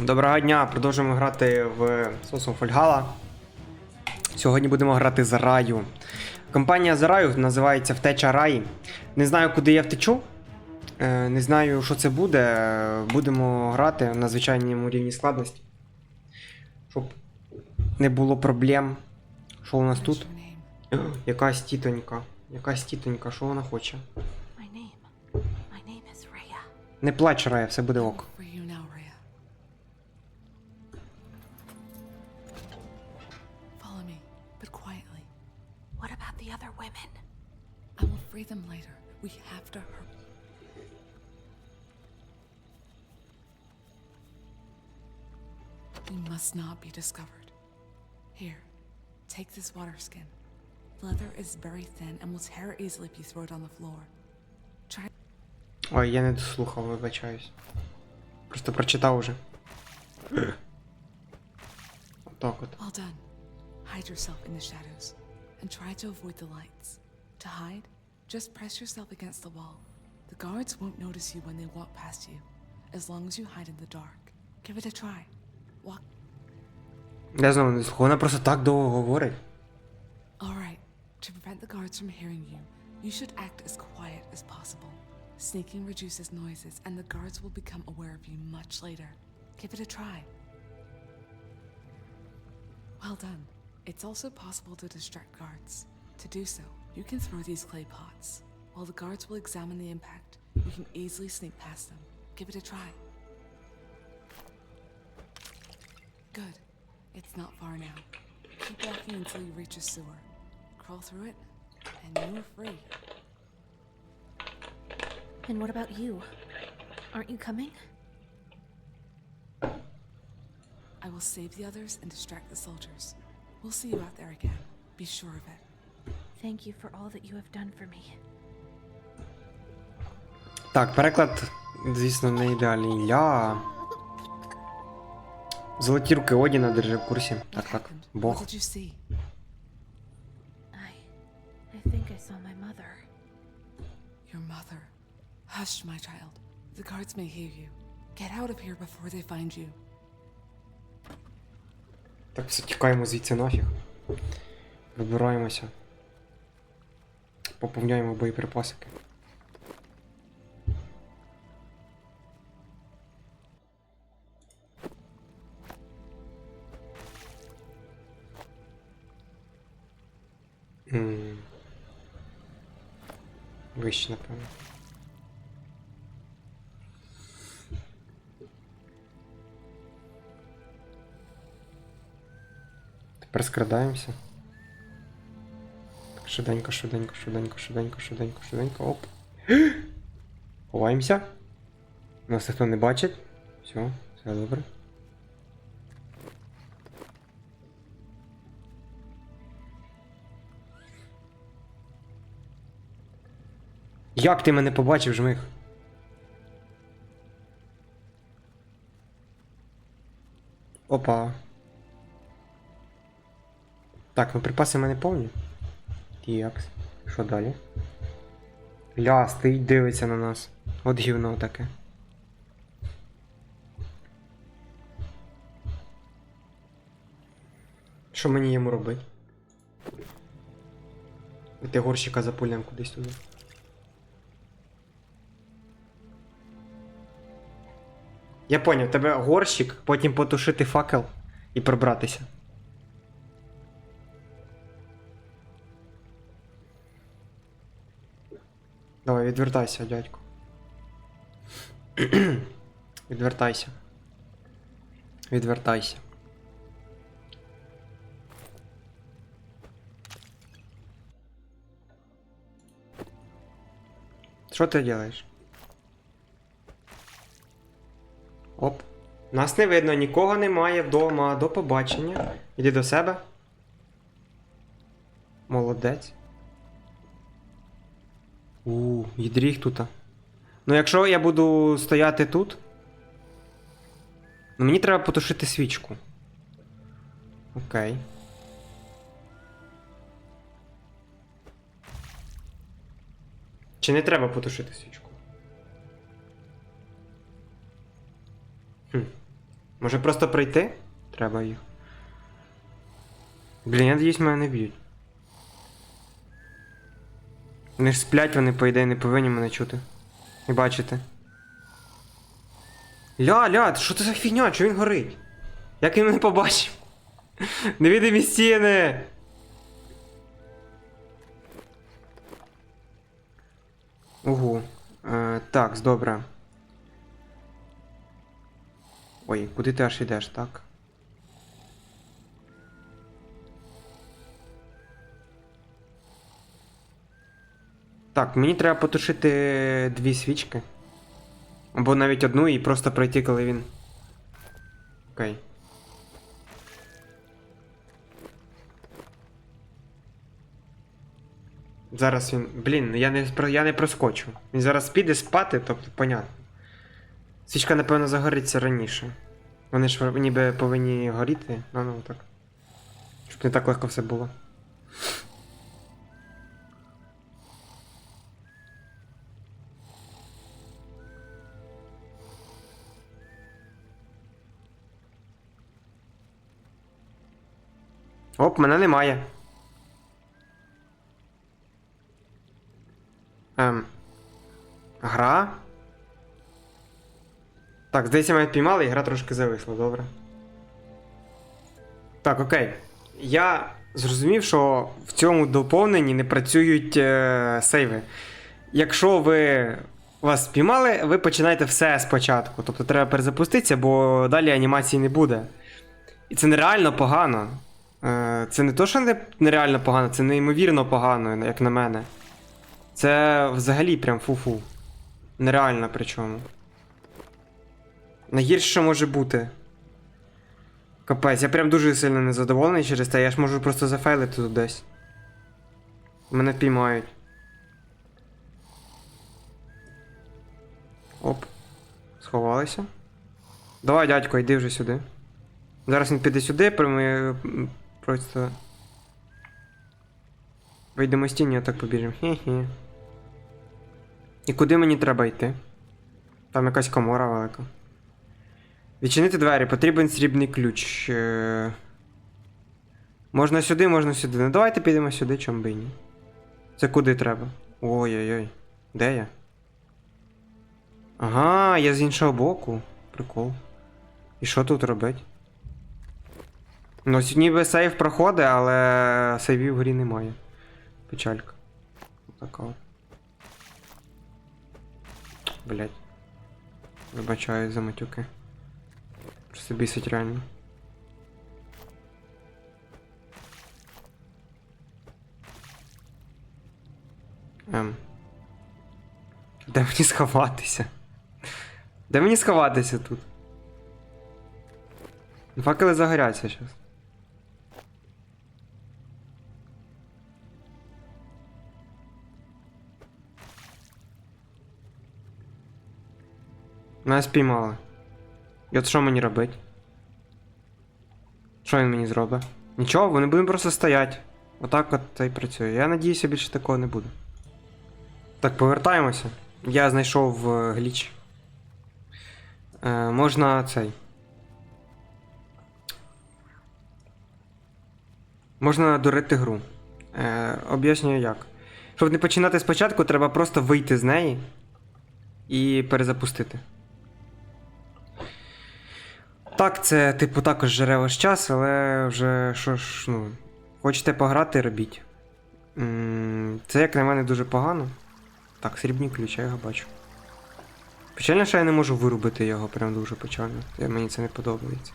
Доброго дня, продовжуємо грати в Сосом Фольгала. Сьогодні будемо грати за раю. Компанія за раю називається Втеча Раї. Не знаю, куди я втечу. Е, Не знаю, що це буде. Будемо грати на звичайному рівні складності. Щоб не було проблем. Що у нас тут? Якась тітонька. Якась тітонька, що вона хоче? Не плач, Рая, все буде ок. free them later. We have to hurry. We must not be discovered. Here, take this water skin. The leather is very thin and will tear easily if you throw it on the floor. Try Ой, я не дослухав, вибачаюсь. Просто прочитав уже. Отак от. Well done. Hide yourself in the shadows and try to avoid the lights. To hide, just press yourself against the wall. The guards won't notice you when they walk past you, as long as you hide in the dark. Give it a try. Walk. Я знову не слухав. Вона просто так довго говорить. Alright. To prevent the guards from hearing you, you should act as quiet as possible. Sneaking reduces noises, and the guards will become aware of you much later. Give it a try. Well done. It's also possible to distract guards. To do so, you can throw these clay pots. While the guards will examine the impact, you can easily sneak past them. Give it a try. Good. It's not far now. Keep walking until you reach a sewer. Crawl through it, and you're free. And what about you? Aren't you coming? I will save the others and distract the soldiers. We'll see you out there again. Be sure of it. Thank you for all that you have done for me. Так, переклад, звісно, не ідеальний. Ля. Золоті руки Одіна, держи в курсі. Так, так. Бог. I think I saw my mother. Your mother. Hush, my child. The guards may hear you. Get out of here before they find you. Так все тікаємо звідси нафіг. Вибираємося. Поповняємо боєприпасики. Вище, напевно. Тепер скрадаємося. Швиденько, швиденько, швиденько, швиденько, швиденько, швиденько. Оп. Ховаємося. Нас ніхто не бачить. Все, все добре. Як ти мене побачив, жмих? Опа. Так, ну припаси мене повні. Так, що далі? Ля, стоїть, дивиться на нас. От гівно таке. Що мені йому робити? Ти горщика запулям кудись туди. Я поняв, тебе горщик, потім потушити факел і пробратися. Давай, відвертайся, дядько. відвертайся. Відвертайся. Що ти робиш? Оп. Нас не видно, нікого немає вдома. До побачення. Іди до себе. Молодець. У, їдріх тут. Ну, якщо я буду стояти тут. Ну, мені треба потушити свічку. Окей. Чи не треба потушити свічку? Хм. Може просто прийти? Треба їх. Блін, я надіюсь, мене не б'ють. Вони ж сплять, вони, по ідеї, не повинні мене чути. І бачити. Ля, ля, що це за фігня? Чого він горить? Як він мене побачив? Невідомі стіни! Угу. Е, так, добре. Ой, куди ти аж йдеш, так? Так, мені треба потушити дві свічки. Або навіть одну і просто пройти, коли він. Окей. Зараз він. Блін, я не, я не проскочу. Він зараз піде спати, тобто понятно. Свічка, напевно, загориться раніше. Вони ж ніби повинні горіти. Ну, ну так. Щоб не так легко все було. Оп, мене немає. Ем. Гра? Так, здається, мене піймали і гра трошки зависла, добре. Так, окей. Я зрозумів, що в цьому доповненні не працюють е, сейви. Якщо ви вас спіймали, ви починаєте все спочатку. Тобто треба перезапуститися, бо далі анімації не буде. І це нереально погано. Е, це не то, що не, нереально погано, це неймовірно погано, як на мене. Це взагалі прям фу-фу. Нереально причому. Найгірше, може бути. Капець, я прям дуже сильно незадоволений через те, я ж можу просто зафейлити тут десь. Мене піймають. Оп. Сховалися. Давай, дядько, йди вже сюди. Зараз він піде сюди, ми просто. Вийдемо з тіні, отак побіжимо. Хі-хі. І куди мені треба йти? Там якась комора велика. Відчинити двері, потрібен срібний ключ. Е, Можна сюди, можна сюди. Ну давайте підемо сюди, чом би ні. Це куди треба? Ой-ой-ой. Де я? Ага, я з іншого боку. Прикол. І що тут робить? Ну, ось ніби сейф проходить, але сейвів в грі немає. Печалька. Така. Блять. Вибачаю за матюки. Просто бісить реально. Ем. Де мені сховатися? Де мені сховатися тут? Факели загоряться зараз. Нас спіймали. І от що мені робити? Що він мені зробить? Нічого, вони будуть просто стоять. Отак от це і працює. Я надіюся, більше такого не буде. Так, повертаємося. Я знайшов е, гліч. Е, можна цей. Можна дурити гру. Е, об'яснюю як. Щоб не починати спочатку, треба просто вийти з неї і перезапустити. Так, це, типу, також жере ваш час, але вже що ж, ну. Хочете пограти, робіть. Це, як на мене, дуже погано. Так, срібні ключ, я його бачу. Печально, що я не можу вирубити його, прям дуже печально. Я- Мені це не подобається.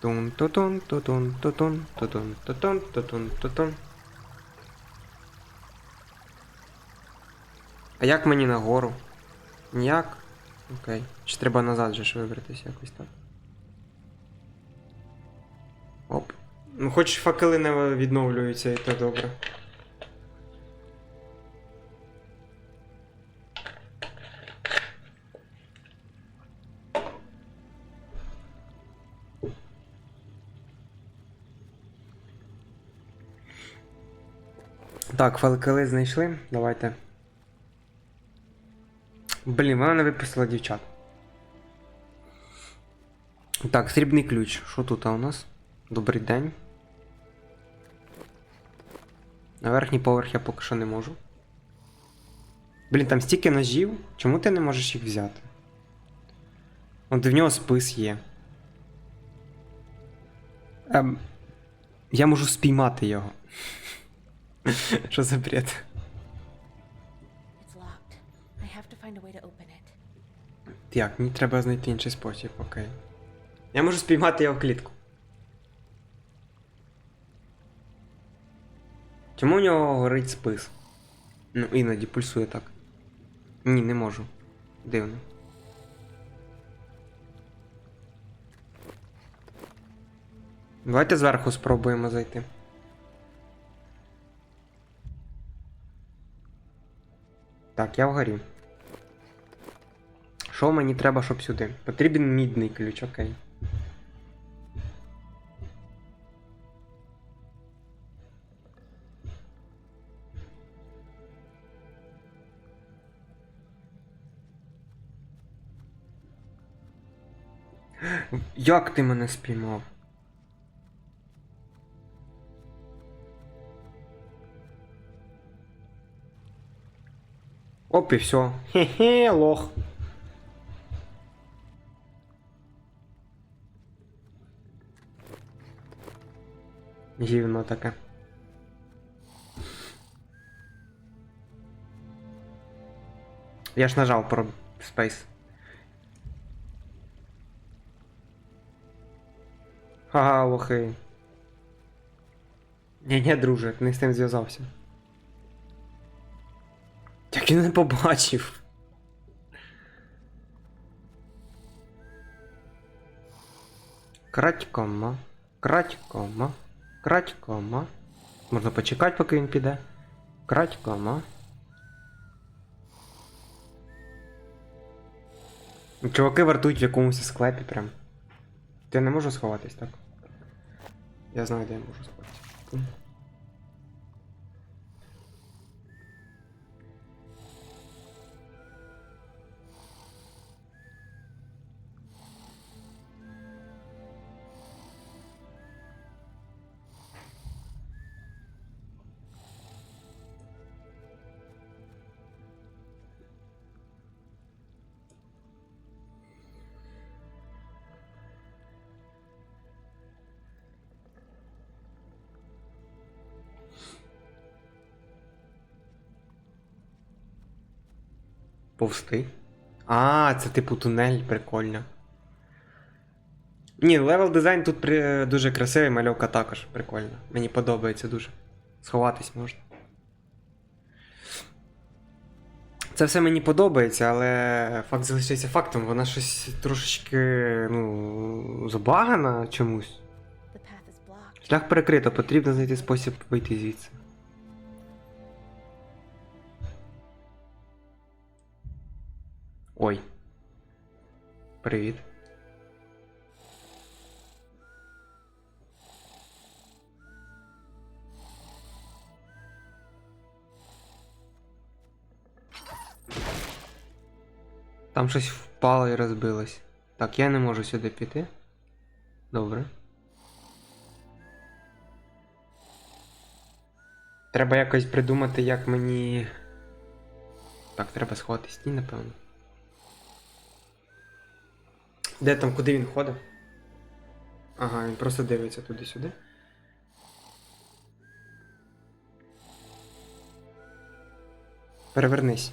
Тун тутун тутун тутун тутун тутун тутун А як мені нагору? Ніяк? Окей. Чи треба назад же ж вибратися якось так. Оп. Ну хоч факели не відновлюються, і то добре. Так, факели знайшли. Давайте. Блін, вона не виписала дівчат. Так, срібний ключ. Що тут у нас? Добрий день. На верхній поверх я поки що не можу. Блін, там стільки ножів. Чому ти не можеш їх взяти? От в нього спис є. Ем, я можу спіймати його. Що за бред? Find a way to open it. Так, мені треба знайти інший спосіб, окей. Я можу спіймати його в клітку. Чому у нього горить спис? Ну, іноді пульсує так. Ні, не можу. Дивно. Давайте зверху спробуємо зайти. Так, я вгорі. Що мені треба, щоб сюди? Потрібен мідний ключ, окей. Як ти мене спіймав? Оп, і все. Хе-хе, лох. Гівно таке. Я ж нажав про Space. Ага, лохи. Ні-ні, друже, не з тим зв'язався. Як він не побачив. Крадькома, крадькома, Крадькома. Можна почекати, поки він піде. Крадькома. Чуваки вартують в якомусь склепі прям. Я не можу сховатись, так? Я знаю, де я можу сховатися. Повсти. А, це типу тунель, прикольно. Ні, левел дизайн тут при... дуже красивий, мальовка також прикольна. Мені подобається дуже. Сховатись можна. Це все мені подобається, але факт залишається фактом. Вона щось трошечки, ну, забагана чомусь. Шлях перекрито, потрібно знайти спосіб вийти звідси. Ой. Привіт. Там щось впало і розбилось. Так, я не можу сюди піти. Добре. Треба якось придумати, як мені. Так, треба сховати стій, напевно. Де там, куди він ходив? Ага, він просто дивиться туди-сюди. Перевернись.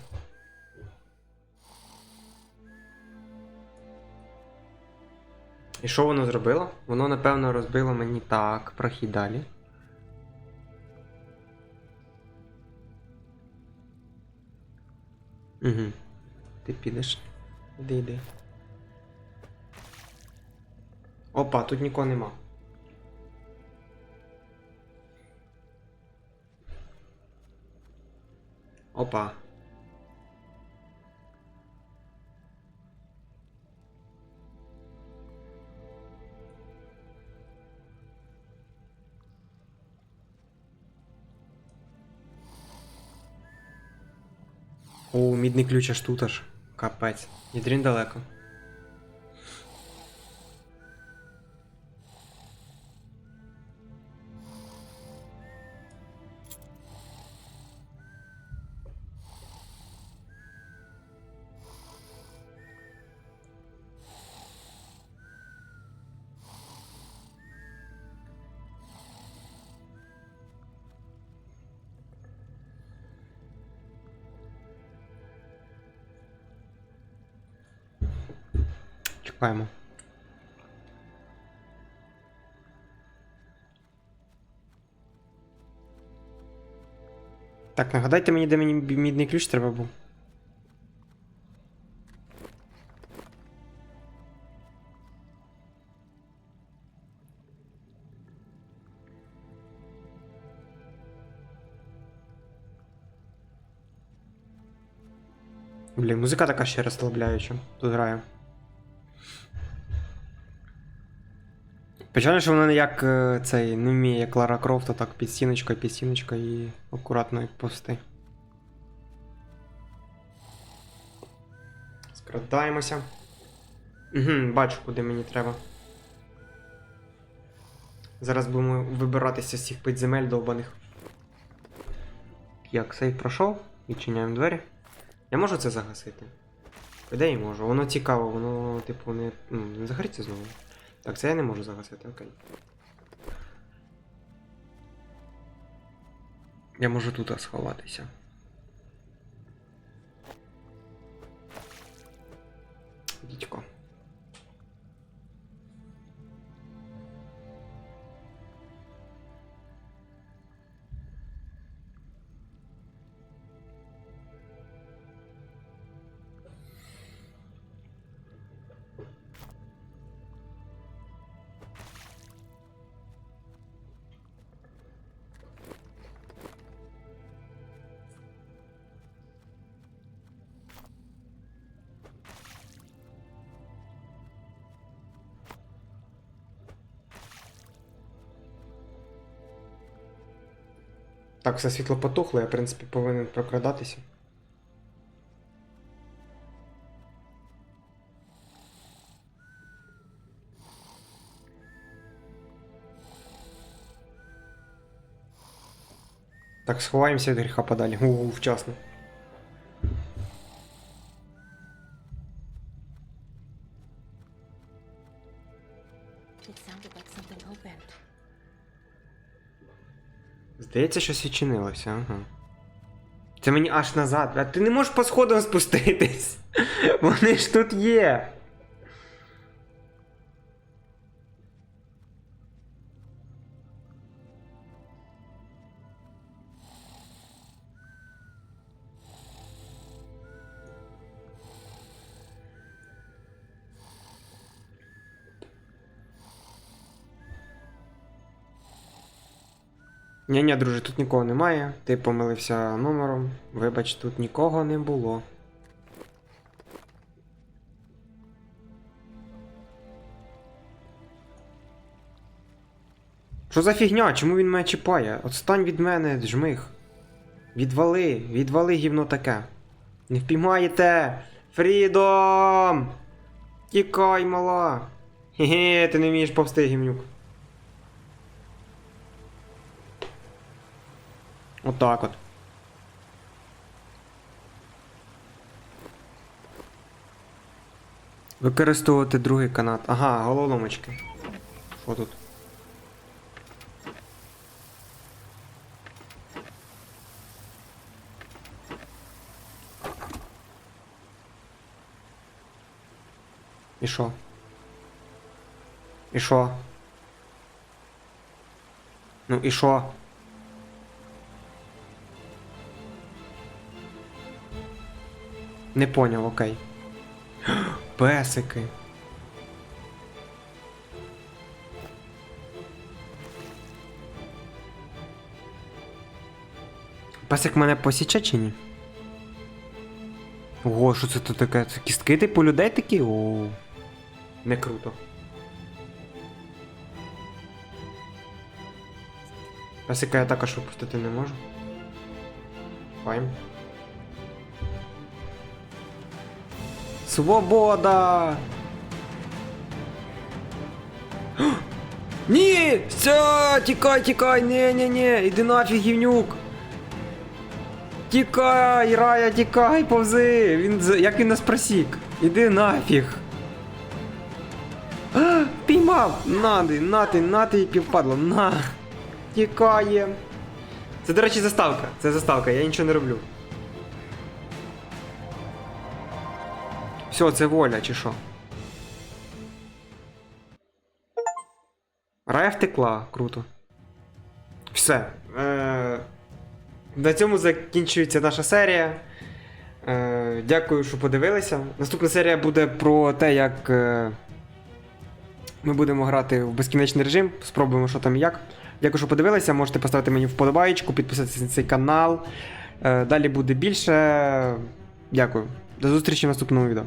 І що воно зробило? Воно, напевно, розбило мені так, прохід далі. Угу. Ти підеш. Іди, йди. Опа, тут нікого нема. Опа. О, мідний ключ аж тут аж. Капець. Ядрін далеко. Чекаємо. Так, нагадайте мені, де мені бі- мідний ключ треба був. Блін, музика така ще розслабляюча. Тут грає. Печально, що вона не як е, цей не вміє, як Лара Крофт, а так під стіночкою, під стіночкою і акуратно як повсти. Скрадаємося. Угу, бачу, куди мені треба. Зараз будемо вибиратися з цих підземель довбаних. Як, сейф пройшов? Відчиняємо двері. Я можу це загасити? По ідеї можу. Воно цікаво, воно, типу, не. Ну, не загориться знову. Так, це я не можу загасити, окей. Я можу тут сховатися. Дідько. Так, все світло потухло, я, в принципі, повинен прокрадатися. Так, сховаємося від гріха подалі. У, вчасно. It sounded like something opened. Здається, щось відчинилося, ага. Це мені аж назад. А ти не можеш по сходам спуститись. Вони ж тут є. Ні, ні, друже, тут нікого немає. Ти помилився номером. Вибач, тут нікого не було. Що за фігня? Чому він мене чіпає? Отстань від мене, жмих. Відвали, відвали гівно таке. Не впіймаєте! Фрідом! Тікай, мала! Хе-хе, ти не вмієш повсти, гімнюк. Отак от. Використовувати другий канат. Ага, головоломочки. Що тут? І що? І що? Ну і що? Не поняв, окей. Песики. Песик мене посіче чи ні? Ого, що це тут таке? Це кістки типу людей такі? О. Не круто. Песика я також випустити не можу. Файн. Свобода! Ні! Все! Тікай, тікай! Ні, ні, ні! Іди нафіг, гівнюк! Тікай, Рая, тікай, повзи! Він як він нас просік? Іди нафіг! А, піймав! Нати, нати, нати півпадло, на! Тікає! Це, до речі, заставка. Це заставка, я нічого не роблю. Все, це воля, чи що? Рая втекла, круто. Все. Е- на цьому закінчується наша серія. Е- дякую, що подивилися. Наступна серія буде про те, як е- ми будемо грати в безкінечний режим. Спробуємо, що там і як. Дякую, що подивилися. Можете поставити мені вподобаєчку, підписатися на цей канал. Е- далі буде більше. Дякую. До зустрічі в наступному відео.